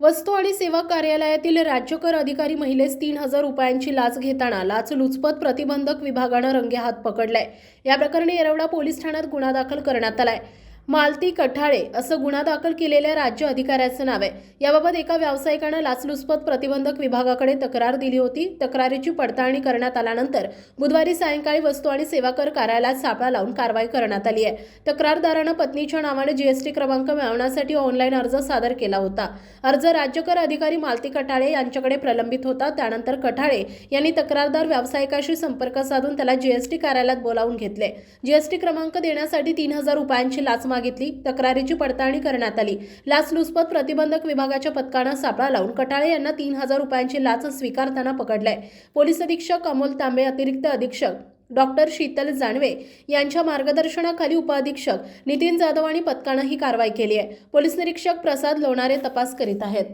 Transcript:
वस्तू आणि सेवा कार्यालयातील राज्यकर अधिकारी महिलेस तीन हजार रुपयांची लाच घेताना लाचलुचपत प्रतिबंधक विभागानं रंगेहात पकडलाय. या प्रकरणी येरवडा पोलीस ठाण्यात गुन्हा दाखल करण्यात आलाय. मालती कठाळे असं गुन्हा दाखल केलेल्या राज्य अधिकाऱ्याचं नाव आहे. याबाबत एका व्यावसायिकानं लाचलुचपत प्रतिबंधक विभागाकडे तक्रार दिली होती. तक्रारीची पडताळणी करण्यात आल्यानंतर बुधवारी सायंकाळी वस्तू आणि सेवा कर कार्यालयात सापळा लावून कारवाई करण्यात आली आहे. तक्रारदारानं पत्नीच्या नावाने जीएसटी क्रमांक मिळवण्यासाठी ऑनलाईन अर्ज सादर केला होता. अर्ज राज्यकर अधिकारी मालती कठाळे यांच्याकडे प्रलंबित होता. त्यानंतर कठाळे यांनी तक्रारदार व्यावसायिकाशी संपर्क साधून त्याला जीएसटी कार्यालयात बोलावून घेतले. जीएसटी क्रमांक देण्यासाठी तीन हजार रुपयांची लाच मागितली तक्रारीची पडताळणी करण्यात आली. लाचलुचपत प्रतिबंधक विभागाच्या पथकानं सापळा लावून कटाळे यांना तीन हजार रुपयांची लाच स्वीकारताना पकडलाय. पोलीस अधीक्षक अमोल तांबे अतिरिक्त अधीक्षक डॉक्टर शीतल जानवे यांच्या मार्गदर्शनाखाली उपअधीक्षक नितीन जाधव आणि पथकानं ही कारवाई केली आहे. पोलीस निरीक्षक प्रसाद लोणारे तपास करीत आहेत.